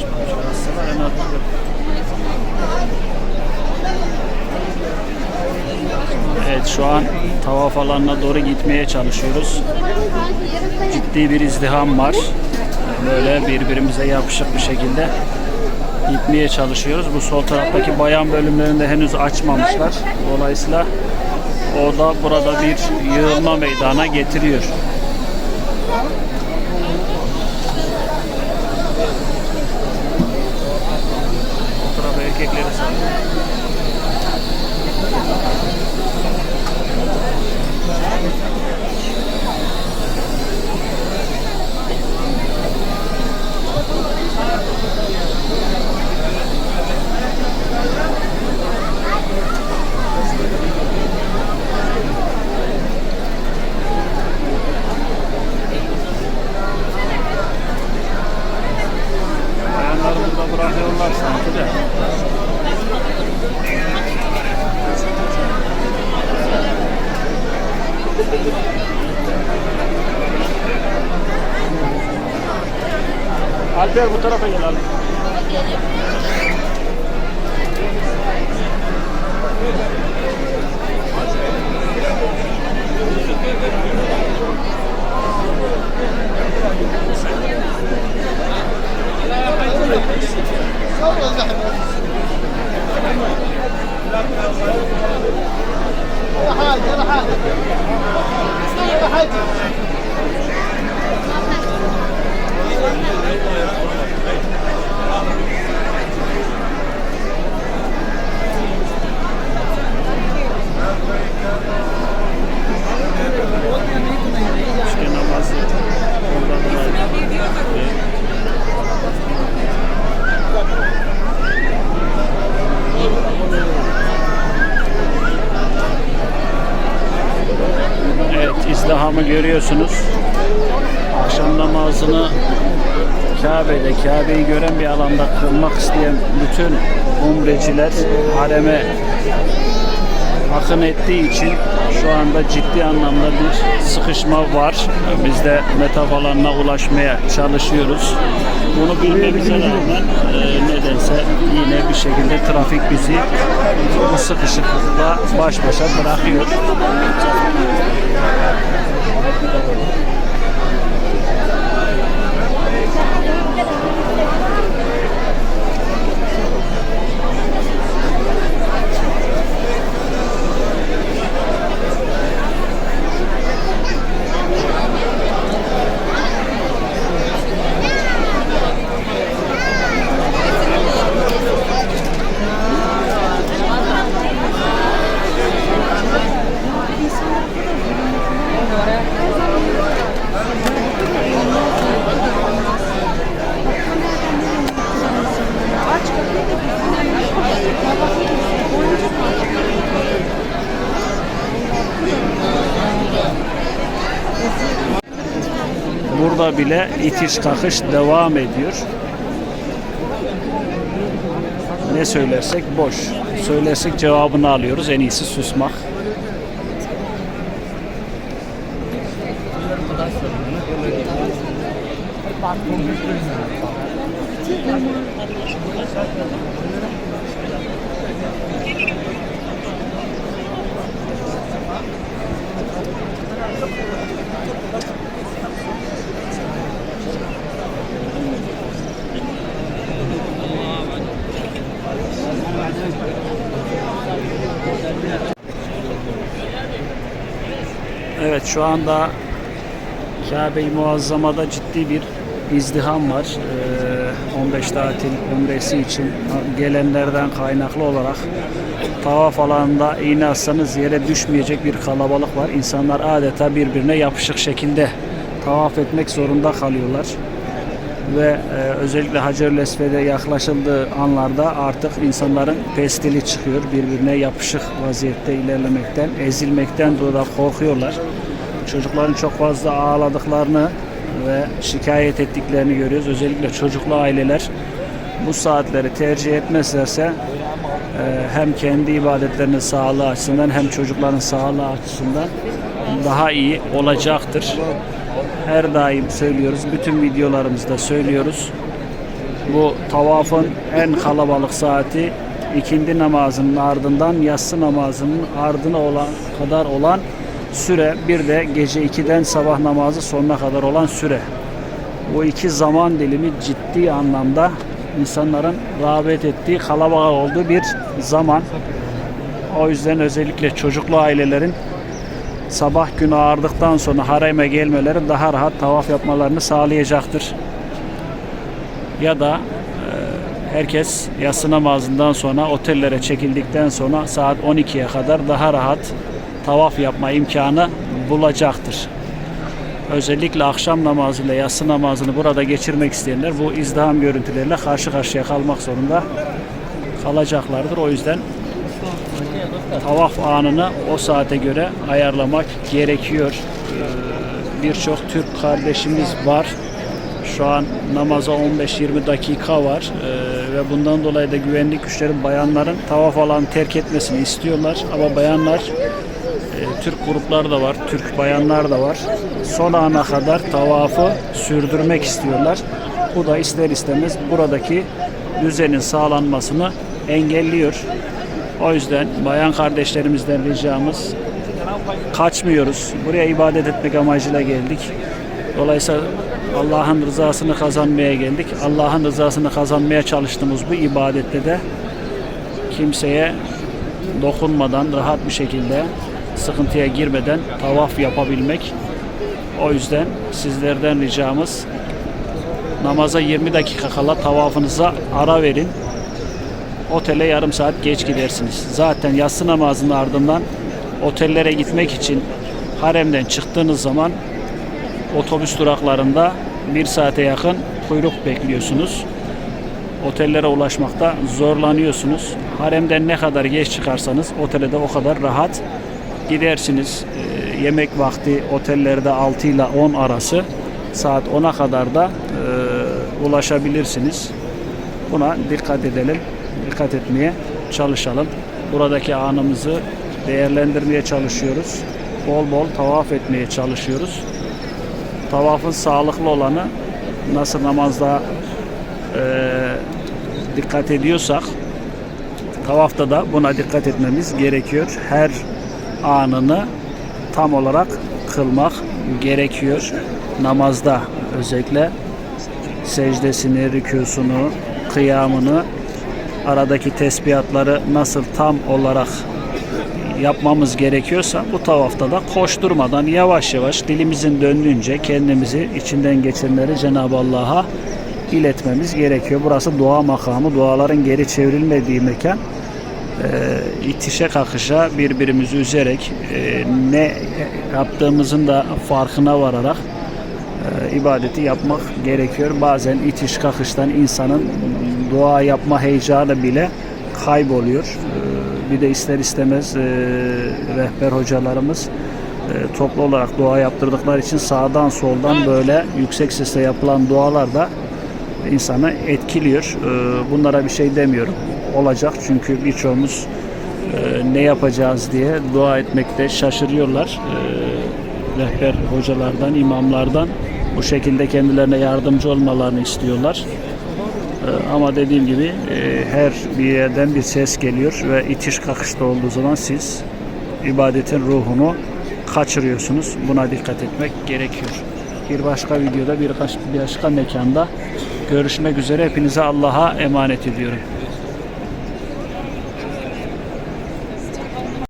Açmamış aslında en azından. Evet şu an tavaf alanına doğru gitmeye çalışıyoruz. Ciddi bir izdiham var. Böyle birbirimize yapışık bir şekilde gitmeye çalışıyoruz. Bu sol taraftaki bayan bölümlerinde henüz açmamışlar. Dolayısıyla o da burada bir yığılma meydana getiriyor. 있어. Alper bu tarafa gel Alper. İşte Evet izdihamı görüyorsunuz. Akşam namazını Kabe'de, Kabe'yi gören bir alanda kılmak isteyen bütün umreciler hareme akın ettiği için şu anda ciddi anlamda bir sıkışma var. Biz de metaf alanına ulaşmaya çalışıyoruz. Bunu bilmemize rağmen e, nedense yine bir şekilde trafik bizi bu sıkışıklıkla baş başa bırakıyor. Bile itiş kakış devam ediyor. Ne söylersek boş. Söylersek cevabını alıyoruz. En iyisi susmak. Evet şu anda Kabe-i Muazzama'da ciddi bir izdiham var. Ee, 15 tatil umresi için gelenlerden kaynaklı olarak tavaf alanında iğne atsanız yere düşmeyecek bir kalabalık var. İnsanlar adeta birbirine yapışık şekilde tavaf etmek zorunda kalıyorlar. Ve e, özellikle Hacer-ül Esved'e yaklaşıldığı anlarda artık insanların pestili çıkıyor. Birbirine yapışık vaziyette ilerlemekten, ezilmekten dolayı korkuyorlar. Çocukların çok fazla ağladıklarını ve şikayet ettiklerini görüyoruz. Özellikle çocuklu aileler bu saatleri tercih etmezlerse e, hem kendi ibadetlerinin sağlığı açısından hem çocukların sağlığı açısından daha iyi olacaktır. Her daim söylüyoruz. Bütün videolarımızda söylüyoruz. Bu tavafın en kalabalık saati ikindi namazının ardından yatsı namazının ardına olan kadar olan süre bir de gece 2'den sabah namazı sonuna kadar olan süre. Bu iki zaman dilimi ciddi anlamda insanların rağbet ettiği kalabalık olduğu bir zaman. O yüzden özellikle çocuklu ailelerin sabah günü ağardıktan sonra hareme gelmeleri daha rahat tavaf yapmalarını sağlayacaktır. Ya da e, herkes yatsı namazından sonra otellere çekildikten sonra saat 12'ye kadar daha rahat tavaf yapma imkanı bulacaktır. Özellikle akşam namazıyla yatsı namazını burada geçirmek isteyenler bu izdiham görüntüleriyle karşı karşıya kalmak zorunda kalacaklardır. O yüzden tavaf anını o saate göre ayarlamak gerekiyor. Ee, Birçok Türk kardeşimiz var. Şu an namaza 15-20 dakika var Ee, ve bundan dolayı da güvenlik güçleri bayanların tavaf alanı terk etmesini istiyorlar. Ama bayanlar e, Türk gruplar da var, Türk bayanlar da var. Son ana kadar tavafı sürdürmek istiyorlar. Bu da ister istemez buradaki düzenin sağlanmasını engelliyor. O yüzden bayan kardeşlerimizden ricamız kaçmıyoruz. Buraya ibadet etmek amacıyla geldik. Dolayısıyla Allah'ın rızasını kazanmaya geldik. Allah'ın rızasını kazanmaya çalıştığımız bu ibadette de kimseye dokunmadan rahat bir şekilde sıkıntıya girmeden tavaf yapabilmek. O yüzden sizlerden ricamız namaza 20 dakika kala tavafınıza ara verin. Otele yarım saat geç gidersiniz. Zaten yatsı namazının ardından otellere gitmek için haremden çıktığınız zaman otobüs duraklarında bir saate yakın kuyruk bekliyorsunuz. Otellere ulaşmakta zorlanıyorsunuz. Haremden ne kadar geç çıkarsanız otele de o kadar rahat gidersiniz. Ee, yemek vakti otellerde 6 ile 10 arası saat 10'a kadar da e, ulaşabilirsiniz. Buna dikkat edelim. Dikkat etmeye çalışalım. Buradaki anımızı değerlendirmeye çalışıyoruz. Bol bol tavaf etmeye çalışıyoruz. Tavafın sağlıklı olanı nasıl namazda e, dikkat ediyorsak tavafta da buna dikkat etmemiz gerekiyor. Her anını tam olarak kılmak gerekiyor. Namazda özellikle secdesini, rükûsunu, kıyamını, aradaki tesbihatları nasıl tam olarak yapmamız gerekiyorsa bu tavafta da koşturmadan yavaş yavaş dilimizin döndüğünce kendimizi içinden geçenleri Cenab-ı Allah'a iletmemiz gerekiyor. Burası dua makamı, duaların geri çevrilmediği mekan. Ee, itişe kakışa birbirimizi üzerek e, ne yaptığımızın da farkına vararak e, ibadeti yapmak gerekiyor. Bazen itiş kakıştan insanın dua yapma heyecanı bile kayboluyor. E, bir de ister istemez e, rehber hocalarımız e, toplu olarak dua yaptırdıkları için sağdan soldan böyle yüksek sesle yapılan dualar da insanı etkiliyor. E, bunlara bir şey demiyorum. Olacak çünkü birçoğumuz e, ne yapacağız diye dua etmekte şaşırıyorlar. Rehber hocalardan, imamlardan bu şekilde kendilerine yardımcı olmalarını istiyorlar. E, ama dediğim gibi e, her bir yerden bir ses geliyor ve itiş kakışta olduğu zaman siz ibadetin ruhunu kaçırıyorsunuz. Buna dikkat etmek gerekiyor. Bir başka videoda bir başka mekanda görüşmek üzere. Hepinize Allah'a emanet ediyorum.